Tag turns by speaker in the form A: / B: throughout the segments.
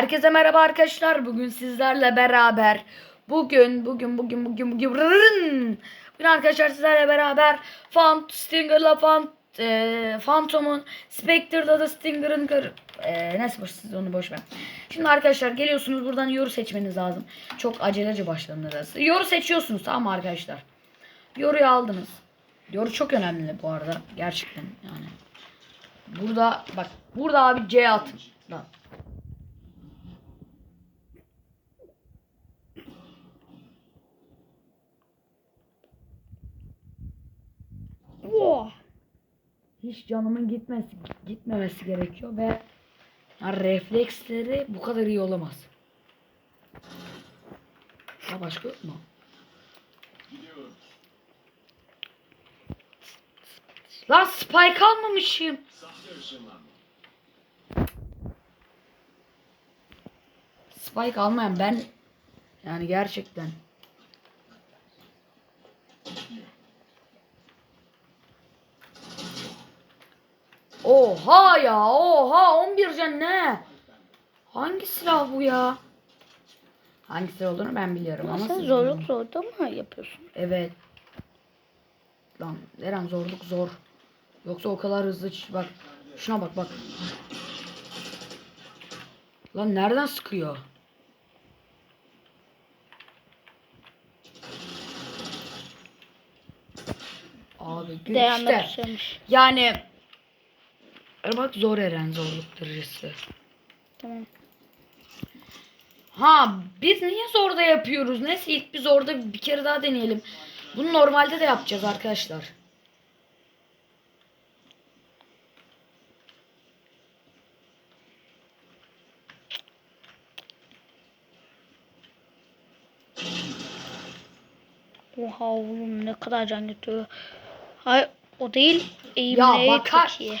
A: Herkese merhaba arkadaşlar. Bugün sizlerle beraber bugün bugün bugün bugün bugün bugün, bugün arkadaşlar sizlerle beraber Fant Stinger'la Fant e, Phantom'un Spectre'da da Stinger'ın kar e, neyse boş siz onu boş ver. Şimdi arkadaşlar geliyorsunuz buradan yoru seçmeniz lazım. Çok acelece başladınız. Yoru seçiyorsunuz tamam mı arkadaşlar? Yoruyu aldınız. Yoru çok önemli bu arada gerçekten yani. Burada bak burada abi C atın. Lan. Hiç canımın gitmesi gitmemesi gerekiyor ve refleksleri bu kadar iyi olamaz. Ya başka yok mu? Lan spike almamışım. Spike almayan ben yani gerçekten Oha ya oha 11 can ne? Hangi silah bu ya? Hangi silah olduğunu ben biliyorum ama
B: Sen zorluk zorda mı yapıyorsun?
A: Evet. Lan Eren zorluk zor. Yoksa o kadar hızlı bak. Şuna bak bak. Lan nereden sıkıyor? Abi
B: Dayanmak
A: işte. Yani bak zor Eren zorluk derecesi.
B: Tamam.
A: Ha biz niye zorda yapıyoruz? Neyse ilk biz orada bir kere daha deneyelim. Bunu normalde de yapacağız arkadaşlar.
B: Oha oğlum ne kadar can götürüyor. Hayır o değil.
A: Ya
B: Eğimleri
A: bakar-
B: çok iyi.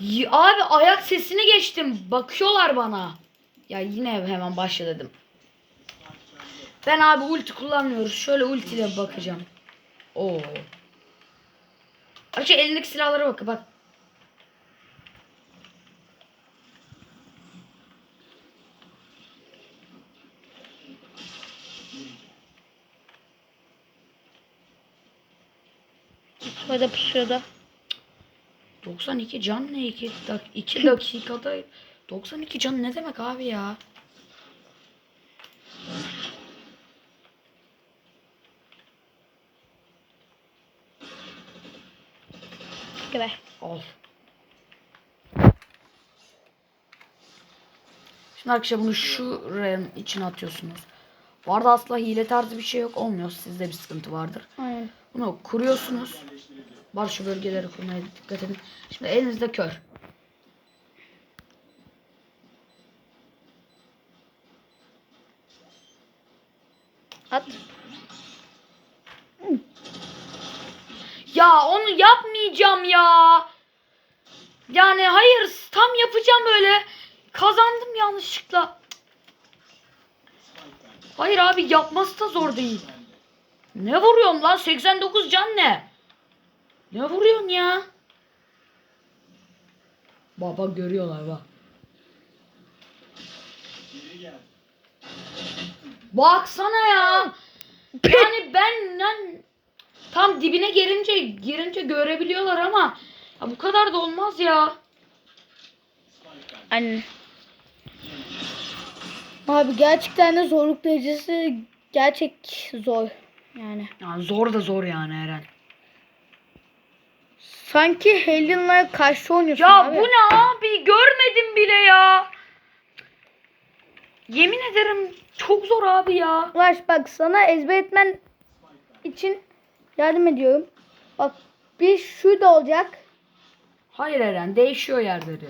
A: Y- Abi ayak sesini geçtim. Bakıyorlar bana. Ya yine hemen başla dedim. Ben abi ulti kullanmıyoruz. Şöyle ultiyle bakacağım. Oo. Açı elindeki silahlara bak bak.
B: Böyle pusuyordu.
A: 92 can ne 2 dak 2 dakikada 92 can ne demek abi ya?
B: Gibi.
A: Al. Şimdi arkadaşlar bunu şu RAM içine atıyorsunuz. Bu arada asla hile tarzı bir şey yok. Olmuyor. Sizde bir sıkıntı vardır.
B: Aynen.
A: Bunu kuruyorsunuz. Var şu bölgeleri kurmaya dikkat edin. Şimdi elinizde kör.
B: At.
A: Ya onu yapmayacağım ya. Yani hayır tam yapacağım böyle. Kazandım yanlışlıkla. Hayır abi yapması da zor değil. Ne vuruyorsun lan? 89 can ne? Ne vuruyorsun ya? Baba görüyorlar bak. Baksana ya. Yani ben lan tam dibine girince girince görebiliyorlar ama ya bu kadar da olmaz ya.
B: Aynen. Abi gerçekten de zorluk derecesi gerçek zor. Yani.
A: Yani zor da zor yani Eren.
B: Sanki Helen'la karşı oynuyorsun
A: Ya
B: abi.
A: bu ne abi? Görmedim bile ya. Yemin ederim çok zor abi ya.
B: Ulaş bak sana ezber etmen için yardım ediyorum. Bak bir şu da olacak.
A: Hayır Eren değişiyor yerleri.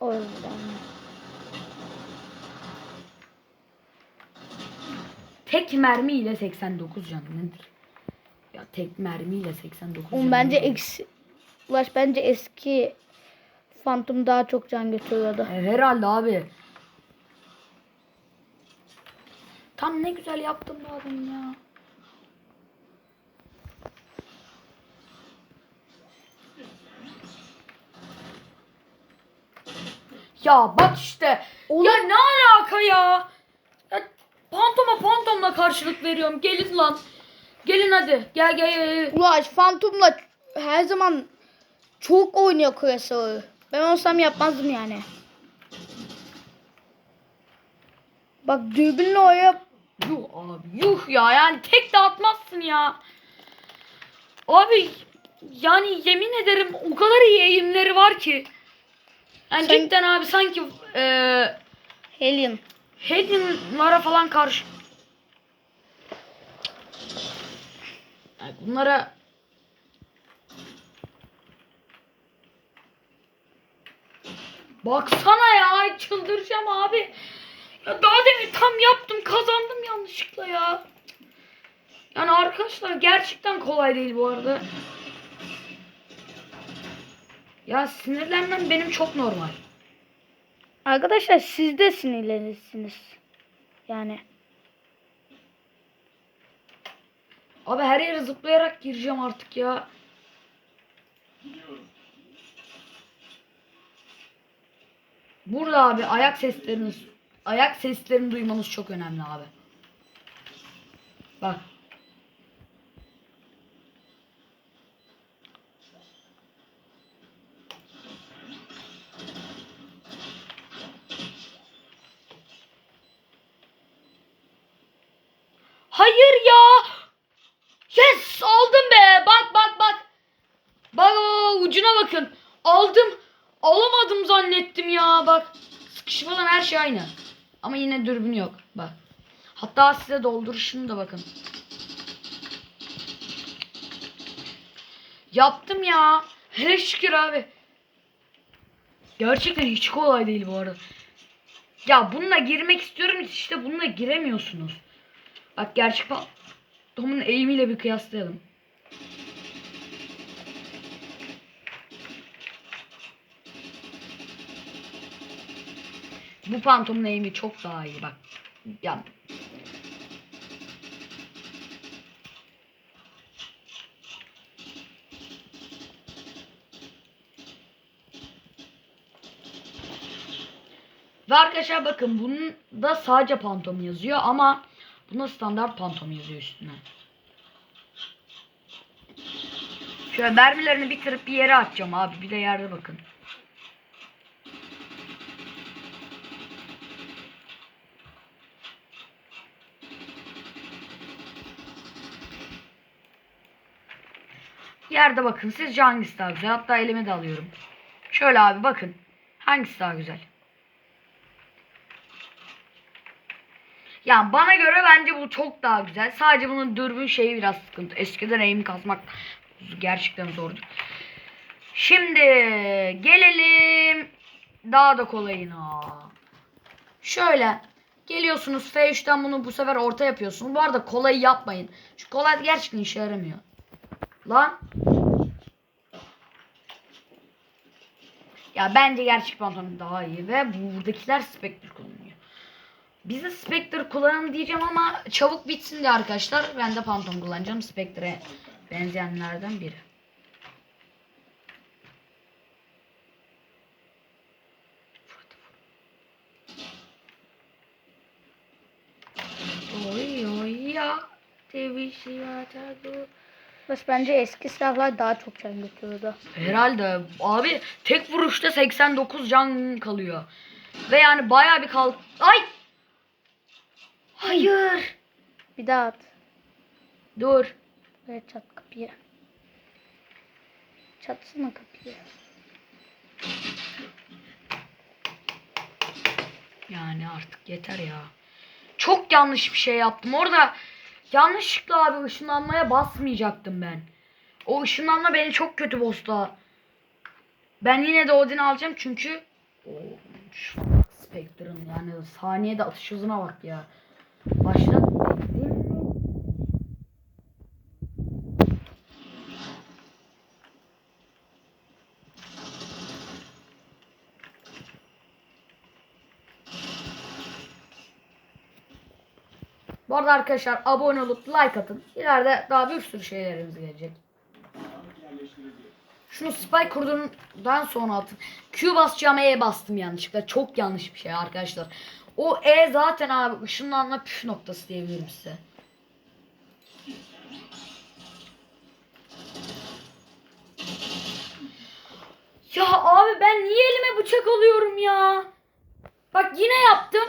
B: O
A: Tek mermiyle 89 can nedir? Ya tek mermiyle 89
B: Oğlum
A: can
B: bence
A: nedir?
B: Ulaş bence eski Phantom daha çok can götürüyordu.
A: E, herhalde abi. Tam ne güzel yaptım bu adam ya. Ya bak işte.
B: Oğlum-
A: Ya ne alaka ya? Pantoma pantomla karşılık veriyorum. Gelin lan. Gelin hadi. Gel gel gel.
B: Ulaş Phantom'la her zaman çok oynuyor klasörü. Ben olsam yapmazdım yani. Bak dürbünle oraya
A: Yuh abi yuh ya yani tek de atmazsın ya. Abi yani yemin ederim o kadar iyi eğimleri var ki. Yani
B: Sen-
A: cidden abi sanki eee
B: Alien.
A: Hedin'lara falan karşı. Yani bunlara Baksana ya çıldıracağım abi. Ya daha demin tam yaptım kazandım yanlışlıkla ya. Yani arkadaşlar gerçekten kolay değil bu arada. Ya sinirlenmem benim çok normal.
B: Arkadaşlar siz de sinirlenirsiniz. Yani.
A: Abi her yere zıplayarak gireceğim artık ya. Burada abi ayak sesleriniz ayak seslerini duymanız çok önemli abi. Bak. Hayır ya. Yes aldım be. Bak bak bak. Bak o ucuna bakın. Aldım. Alamadım zannettim ya bak. Sıkış falan her şey aynı. Ama yine dürbün yok. Bak. Hatta size dolduruşunu da bakın. Yaptım ya. Hele şükür abi. Gerçekten hiç kolay değil bu arada. Ya bununla girmek istiyorum işte bununla giremiyorsunuz. Bak gerçek Tom'un eğimiyle bir kıyaslayalım. Bu pantomun eğimi çok daha iyi bak. Ya Ve arkadaşlar bakın bunun da sadece pantom yazıyor ama buna standart pantom yazıyor üstüne. Şöyle mermilerini bitirip bir yere atacağım abi. Bir de yerde bakın. Yerde bakın. Sizce hangisi daha güzel? Hatta elime de alıyorum. Şöyle abi bakın. Hangisi daha güzel? Ya bana göre bence bu çok daha güzel. Sadece bunun dürbün şeyi biraz sıkıntı. Eskiden aim kazmak gerçekten zordu. Şimdi gelelim daha da kolayına. Şöyle geliyorsunuz F3'ten bunu bu sefer orta yapıyorsunuz. Bu arada kolayı yapmayın. Şu kolay gerçekten işe yaramıyor. Lan. Ya bence gerçek pantolon daha iyi ve buradakiler Spectre kullanıyor. Biz de Spectre kullanalım diyeceğim ama çabuk bitsin diye arkadaşlar. Ben de Phantom kullanacağım. Spectre'e benzeyenlerden biri. Oy oy ya. Tevişiyata
B: Bas bence eski silahlar daha çok can götürüyordu.
A: Herhalde abi tek vuruşta 89 can kalıyor. Ve yani bayağı bir kal... Ay! Hayır.
B: Bir daha at.
A: Dur.
B: Böyle çat kapıyı. Çatsana kapıyı.
A: Yani artık yeter ya. Çok yanlış bir şey yaptım. Orada yanlışlıkla abi ışınlanmaya basmayacaktım ben. O ışınlanma beni çok kötü bosta. Ben yine de Odin alacağım çünkü Spectre'ın yani saniyede atış hızına bak ya. Başlat değil mi? Bu arada arkadaşlar abone olup like atın. İleride daha bir sürü şeylerimiz gelecek. Şunu spike kurduğundan sonra atın. Q basacağım E bastım yanlışlıkla. Çok yanlış bir şey arkadaşlar. O E zaten abi ışınlanma püf noktası diyebilirim size. Ya abi ben niye elime bıçak alıyorum ya? Bak yine yaptım.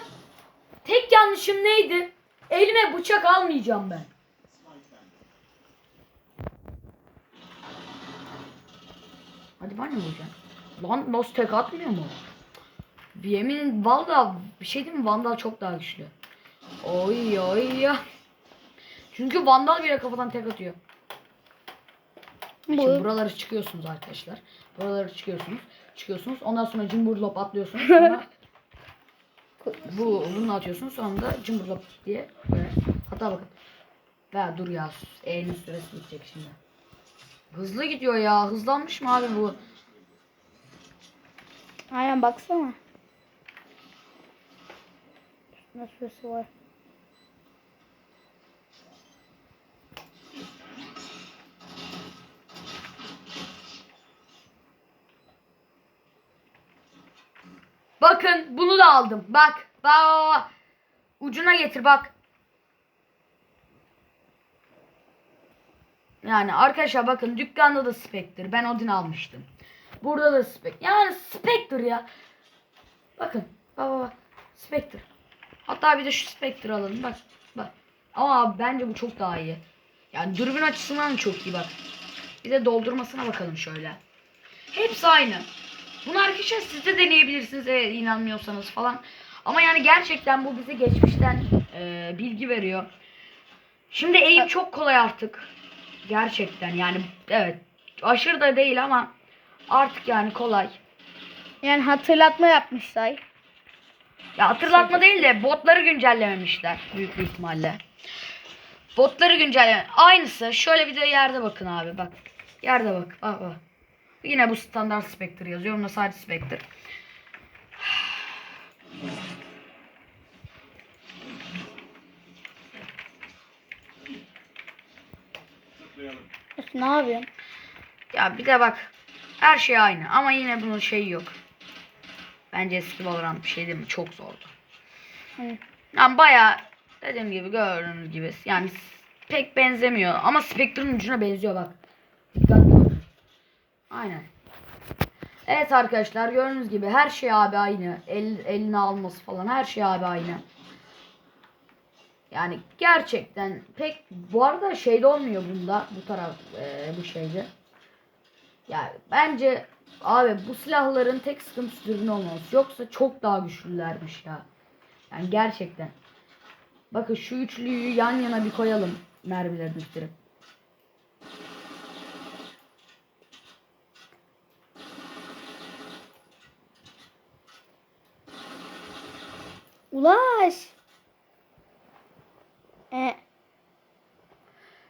A: Tek yanlışım neydi? Elime bıçak almayacağım ben. Hadi bana ne vuracaksın? Lan Lost tek atmıyor mu? Yemin valla bir şey değil mi? Vandal çok daha güçlü. Oy oy ya. Çünkü Vandal bile kafadan tek atıyor. Şimdi
B: Bu
A: buraları çıkıyorsunuz arkadaşlar. Buraları çıkıyorsunuz. Çıkıyorsunuz. Ondan sonra cimburlop atlıyorsunuz. Sonra bu bunu atıyorsunuz. Sonra da cimburlop diye böyle. Hatta bakın. Ve dur ya. E'nin süresi bitecek şimdi. Hızlı gidiyor ya. Hızlanmış mı abi bu?
B: aynen baksana. Nasıl süresi var?
A: Bakın bunu da aldım. Bak. Bak. Ucuna getir bak. Yani arkadaşlar bakın dükkanda da Spectre. Ben Odin almıştım. Burada da Spectre. Yani Spectre ya. Bakın. Bak bak bak. Hatta bir de şu Spectre alalım. Bak. Bak. Ama abi bence bu çok daha iyi. Yani dürbün açısından da çok iyi bak. Bir de doldurmasına bakalım şöyle. Hepsi aynı. Bunu arkadaşlar siz de deneyebilirsiniz eğer inanmıyorsanız falan. Ama yani gerçekten bu bize geçmişten e, bilgi veriyor. Şimdi eğim çok kolay artık. Gerçekten yani evet aşırı da değil ama artık yani kolay.
B: Yani hatırlatma yapmışlar.
A: Ya hatırlatma değil de botları güncellememişler büyük bir ihtimalle. Botları güncelleme. Aynısı. Şöyle bir de yerde bakın abi bak. Yerde bak. Bak bak. Yine bu standart Spectre yazıyor. Bunda sadece Spectre.
B: Ne yapıyorsun?
A: Ya bir de bak. Her şey aynı ama yine bunun şeyi yok. Bence eski Valorant bir şey değil mi? Çok zordu.
B: Hı.
A: Yani bayağı dediğim gibi gördüğünüz gibi yani pek benzemiyor ama Spectre'ın ucuna benziyor bak. Dikkatli. Aynen. Evet arkadaşlar gördüğünüz gibi her şey abi aynı. El, eline alması falan her şey abi aynı. Yani gerçekten pek bu arada şeyde olmuyor bunda bu taraf eee, bu şeyde. Yani bence abi bu silahların tek sıkıntısı dürbün olmaması. Yoksa çok daha güçlülermiş ya. Yani gerçekten. Bakın şu üçlüyü yan yana bir koyalım mermileri düşürüp.
B: Ulaş. E,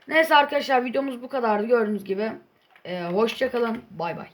A: Neyse arkadaşlar videomuz bu kadardı gördüğünüz gibi. Ee, hoşça kalın. Bay bay.